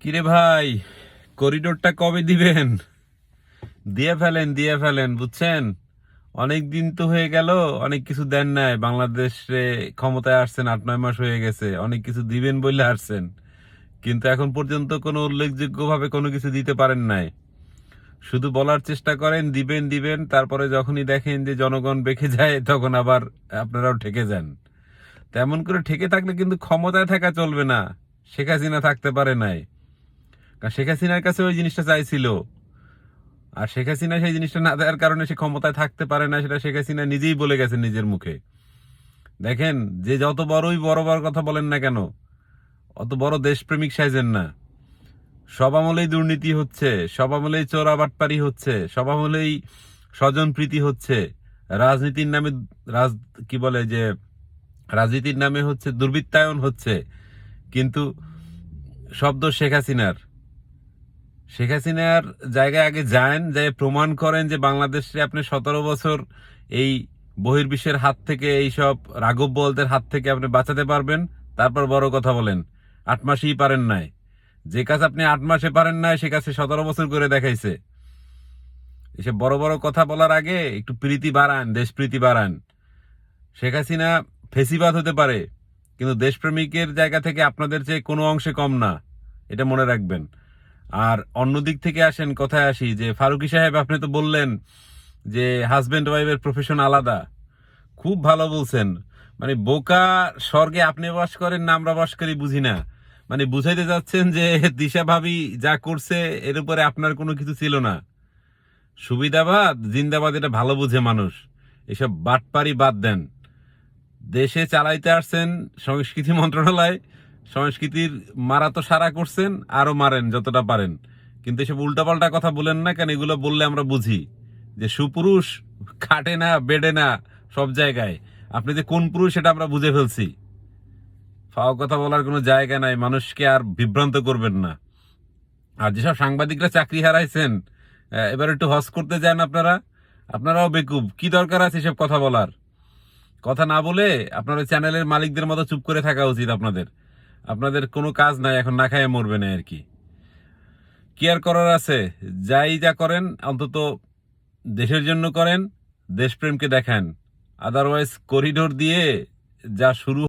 কিরে ভাই, করিডোরটা কবে দিবেন? দিয়ে ফেলেন দিয়ে ফেলেন, বুঝছেন? অনেক দিন তো হয়ে গেল, অনেক কিছু দেন নাই। বাংলাদেশে ক্ষমতায় আসছেন, আট, নয় মাস হয়ে গেছে, অনেক কিছু দিবেন বলে আসছেন। কিন্তু এখন পর্যন্ত কোনো উল্লেখযোগ্য ভাবে কোনো কিছু দিতে পারেন নাই। শুধু বলার চেষ্টা করেন, দিবেন দিবেন, তারপরে যখনই দেখেন যে জনগণ বেঁকে যায়, তখন আবার আপনারাও ঠেকে যান। তেমন করে ঠেকে থাকলে কিন্তু ক্ষমতায় থাকা চলবে না। শেখ হাসিনা থাকতে পারে নাই। কারণ শেখ হাসিনার কাছে ওই জিনিসটা চাইছিল। আর শেখ হাসিনা সেই জিনিসটা না দেওয়ার কারণে সে ক্ষমতায় থাকতে পারে না, সেটা শেখ হাসিনা নিজেই বলে গেছে নিজের মুখে। দেখেন, যে যত বড়ই বড় বড় কথা বলেন না কেন, অত বড় দেশপ্রেমিক সাইজেন না। সব আমলেই দুর্নীতি হচ্ছে, সব আমলেই চোরা বাটপারি হচ্ছে, সব আমলেই স্বজন প্রীতি হচ্ছে। রাজনীতির নামে রাজ, কি বলে যে, রাজনীতির নামে হচ্ছে দুর্বৃত্তায়ন হচ্ছে। কিন্তু শব্দ শেখ হাসিনার। শেখ হাসিনার জায়গায় আগে যান যে প্রমাণ করেন যে বাংলাদেশে আপনি সতেরো বছর এই বহির্বিশ্বের হাত থেকে এই সব রাঘব বলদের হাত থেকে আপনি বাঁচাতে পারবেন। তারপর বড় কথা বলেন, আট মাসেই পারেন নাই। যে কাজ আপনি আট মাসে পারেন নাই, সে কাছে সতেরো বছর করে দেখাইছে। এসব বড় বড় কথা বলার আগে একটু প্রীতি বাড়ান, দেশ প্রীতি বাড়ান। শেখ হাসিনা ফেসিবাদ হতে পারে, কিন্তু দেশপ্রেমিকের জায়গা থেকে আপনাদের চেয়ে কোনো অংশে কম না, এটা মনে রাখবেন। আর অন্য দিক থেকে আসেন, কথায় আসি, যে ফারুকি সাহেব, আপনি তো বললেন যে হাজবেন্ড ওয়াইফের প্রফেশন আলাদা। খুব ভালো বলছেন। মানে বোকা স্বর্গে আপনি বাস করেন না, আমরা বাস করি, বুঝি না। মানে বুঝাইতে যাচ্ছেন যে দিশা ভাবি যা করছে, এর উপরে আপনার কোনো কিছু ছিল না। সুবিধাবাদ, জিন্দাবাদ, এটা ভালো বুঝে মানুষ। এসব বাটপারি বাদ দেন। দেশে চালাইতে আসছেন সংস্কৃতি মন্ত্রণালয় সংস্কৃতির মারা তো সারা করছেন আরও মারেন যতটা পারেন। কিন্তু এসব উল্টাপাল্টা কথা বলেন না কেন? এগুলো বললে আমরা বুঝি যে সুপুরুষ খাটে না, বেডে না, সব জায়গায়। আপনি যে কোন পুরুষ সেটা আমরা বুঝে ফেলছি। ফাও কথা বলার কোনো জায়গা নাই, মানুষকে আর বিভ্রান্ত করবেন না। আর যেসব সাংবাদিকরা চাকরি হারাইছেন এবার একটু হজ করতে যান আপনারা। আপনারাও বেকুব, কি দরকার আছে এসব কথা বলার? কথা না বলে আপনার চ্যানেলের মালিকদের মতো চুপ করে থাকা উচিত আপনাদের। আপনাদের কোনো কাজ নাই, এখন না খাইয়ে মরবে না আর কি। কি আর করার আছে, যাই যা করেন, অন্তত দেশের জন্য করেন, দেশপ্রেমকে দেখান। আদারওয়াইজ করিডোর দিয়ে যা শুরু